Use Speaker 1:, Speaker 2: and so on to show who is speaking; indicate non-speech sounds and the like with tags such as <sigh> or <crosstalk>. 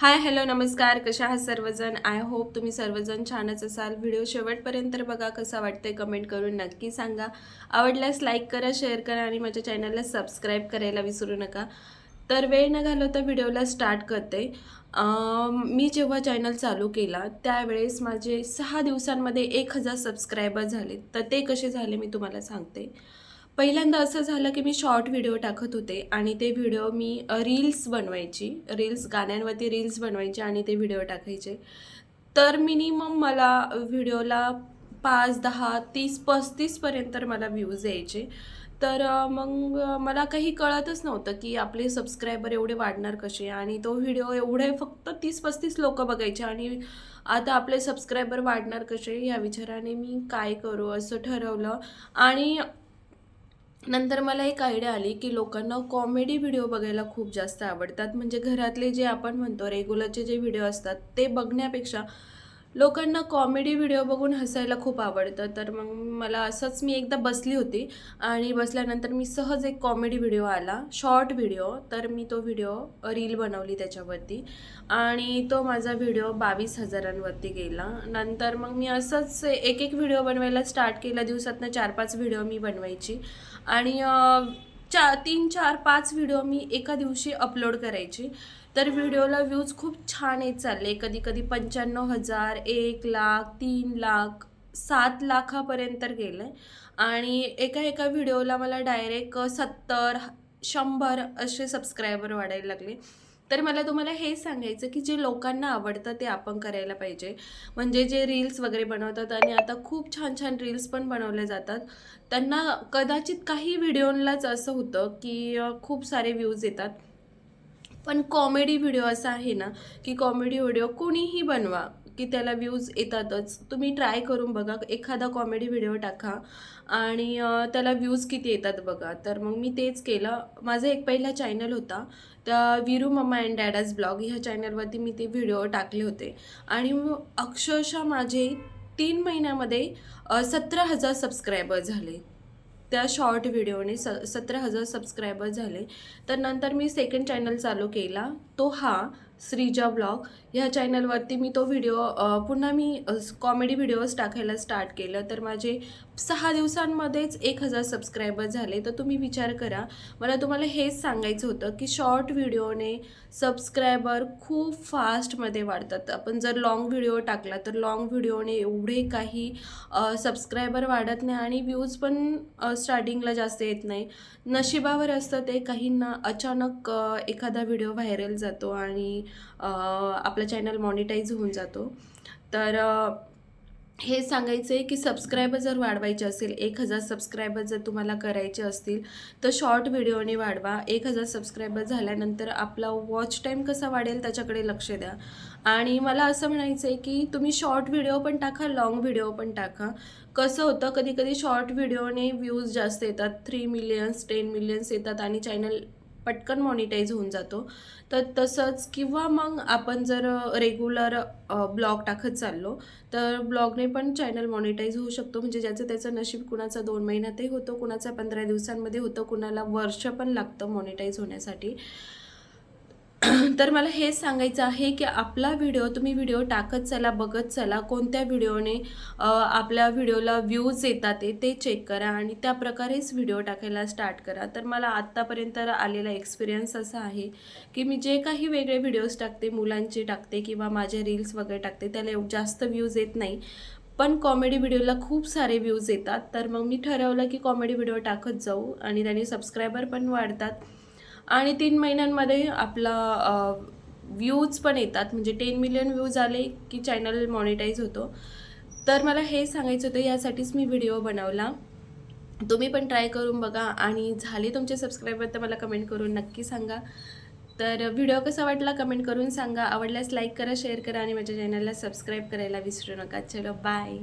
Speaker 1: Hi hello नमस्कार. कशा आहात सर्वजण? आय होप तुम्ही सर्वजण छानच असाल. व्हिडिओ शेवटपर्यंत बघा कसा वाटतंय कमेंट करून नक्की सांगा. आवडल्यास लाईक करा शेअर करा आणि माझ्या चॅनलला सबस्क्राईब करायला विसरू नका. तर वेळ न घालवता व्हिडिओला स्टार्ट करते. मी जेव्हा चॅनल चालू केला त्यावेळेस माझे सहा दिवसांमध्ये एक हजार सबस्क्रायबर झाले तर ते कसे झाले मी तुम्हाला सांगते. पहिल्यांदा असं झालं की मी शॉर्ट व्हिडिओ टाकत होते आणि ते व्हिडिओ मी रील्स बनवायची. रील्स गाण्यांवरती रील्स बनवायचे आणि ते व्हिडिओ टाकायचे. तर मिनिमम मला व्हिडिओला पाच दहा तीस पस्तीसपर्यंत मला व्ह्यूज यायचे. तर मग मला काही कळतच नव्हतं की आपले सबस्क्रायबर एवढे वाढणार कसे आणि तो व्हिडिओ एवढे फक्त तीस पस्तीस लोक बघायचे आणि आता आपले सबस्क्रायबर वाढणार कसे या विचाराने मी काय करू असं ठरवलं. आणि नंतर मला एक आयडिया आली की लोकांना कॉमेडी व्हिडिओ बघायला खूप जास्त आवडतात. म्हणजे घरातले जे आपण म्हणतो रेग्युलरचे जे व्हिडिओ असतात ते बघण्यापेक्षा लोकांना कॉमेडी व्हिडिओ बघून हसायला खूप आवडतं. तर मग मला असंच मी एकदा बसली होती आणि बसल्यानंतर मी सहज एक कॉमेडी व्हिडिओ आला शॉर्ट व्हिडिओ तर मी तो व्हिडिओ रील बनवली त्याच्यावरती आणि तो माझा व्हिडिओ बावीस हजारांवरती गेला. नंतर मग मी असंच एक एक व्हिडिओ बनवायला स्टार्ट केला. दिवसातनं चार पाच व्हिडिओ मी बनवायची. आणि चा तीन चार पाच व्हिडिओ मी एका दिवशी अपलोड करायची. तर व्हिडिओला व्ह्यूज खूप छान येत चालले. कधी कधी पंच्याण्णव हजार एक लाख तीन लाख सात लाखापर्यंत गेलं. आहे आणि एका एका व्हिडिओला मला डायरेक्ट सत्तर शंभर असे सबस्क्रायबर वाढायला लागले. तर मला तुम्हाला हे सांगायचं की जे लोकांना आवडतं ते आपण करायला पाहिजे. म्हणजे जे रील्स वगैरे बनवतात आणि आता खूप छान छान रील्स पण बनवले जातात. त्यांना कदाचित काही व्हिडिओलाच असं होतं की खूप सारे व्ह्यूज येतात. पण कॉमेडी व्हिडिओ असा आहे ना की कॉमेडी व्हिडिओ कोणीही बनवा. की त्याला व्ह्यूज येतातच. तुम्ही ट्राय करून बघा. एखादा कॉमेडी व्हिडिओ टाका. आणि त्याला व्ह्यूज किती येतात बघा. तर मग मी तेच केलं. माझा एक पहिला चॅनल होता. त्या Viru mamma and daddas blog ह्या चॅनलवरती मी ते व्हिडिओ टाकले होते. आणि मग अक्षरशः माझे तीन महिन्यामध्ये सतरा हजार सबस्क्रायबर झाले. त्या शॉर्ट व्हिडिओने स सतरा हजार सबस्क्रायबर झाले. तर नंतर मी सेकंड चॅनल चालू केला. तो हा श्रीजा ब्लॉग. ह्या चॅनलवरती मी तो व्हिडिओ पुन्हा मी कॉमेडी व्हिडिओज टाकायला स्टार्ट केलं. तर माझे सहा दिवसांमध्येच एक हजार सबस्क्रायबर झाले. तर तुम्ही विचार करा. मला तुम्हाला हेच सांगायचं होतं की शॉर्ट व्हिडिओने सबस्क्रायबर खूप फास्टमध्ये वाढतात. आपण जर लॉंग व्हिडिओ टाकला तर लॉंग व्हिडिओने एवढे काही सबस्क्रायबर वाढत नाही आणि व्ह्यूज पण स्टार्टिंगला जास्त येत नाही. नशिबावर असतं ते. काहींना अचानक एखादा व्हिडिओ व्हायरल जातो आणि आपला चॅनल मॉनिटाईज होऊन जातो. तर हे सांगायचं आहे की सबस्क्रायबर जर वाढवायचे असेल एक हजार सबस्क्रायबर जर तुम्हाला करायचे असतील तर शॉर्ट व्हिडिओने वाढवा. एक हजार सबस्क्रायबर झाल्यानंतर आपला वॉच टाईम कसा वाढेल त्याच्याकडे लक्ष द्या. आणि मला असं म्हणायचं आहे की तुम्ही शॉर्ट व्हिडिओ पण टाका लाँग व्हिडिओ पण टाका. कसं होतं कधी कधी शॉर्ट व्हिडिओने व्ह्यूज जास्त येतात थ्री मिलियन्स टेन मिलियन्स येतात आणि चॅनल पटकन मॉनिटाईज होऊन जातो. तर तसंच किंवा मग आपण जर रेग्युलर ब्लॉग टाकत चाललो तर ब्लॉगने पण चॅनल मॉनिटाईज होऊ शकतो. म्हणजे ज्याचं त्याचं नशीब कुणाचा दोन महिन्यातही होतं कुणाचा पंधरा दिवसांमध्ये होतं कुणाला वर्ष पण लागतं मॉनिटाईज होण्यासाठी. <clears throat> तर मला हेच सांगायचं आहे की आपला व्हिडिओ तुम्ही व्हिडिओ टाकत चला बघत चला कोणत्या व्हिडिओने आपल्या व्हिडिओला व्ह्यूज येतात ते ते चेक करा आणि त्या प्रकारेच व्हिडिओ टाकायला स्टार्ट करा. तर मला आत्तापर्यंत आलेला एक्सपिरियन्स असा आहे की मी जे काही वेगळे व्हिडिओज टाकते मुलांचे टाकते किंवा माझ्या रील्स वगैरे टाकते त्याला जास्त व्ह्यूज येत नाही. पण कॉमेडी व्हिडिओला खूप सारे व्ह्यूज येतात. तर मग मी ठरवलं की कॉमेडी व्हिडिओ टाकत जाऊ आणि त्याने सबस्क्रायबर पण वाढतात. आणि तीन महिन्यांमध्ये आपला व्ह्यूज पण येतात. म्हणजे टेन मिलियन व्ह्यूज आले की चॅनल मॉनिटाईज होतो. तर मला हे सांगायचं होतं यासाठीच मी व्हिडिओ बनवला. तुम्ही पण ट्राय करून बघा. आणि झाले तुमचे सबस्क्रायबर तर मला कमेंट करून नक्की सांगा. तर व्हिडिओ कसा वाटला कमेंट करून सांगा. आवडल्यास लाईक करा शेअर करा आणि माझ्या चॅनलला सबस्क्राईब करायला विसरू नका. चलो बाय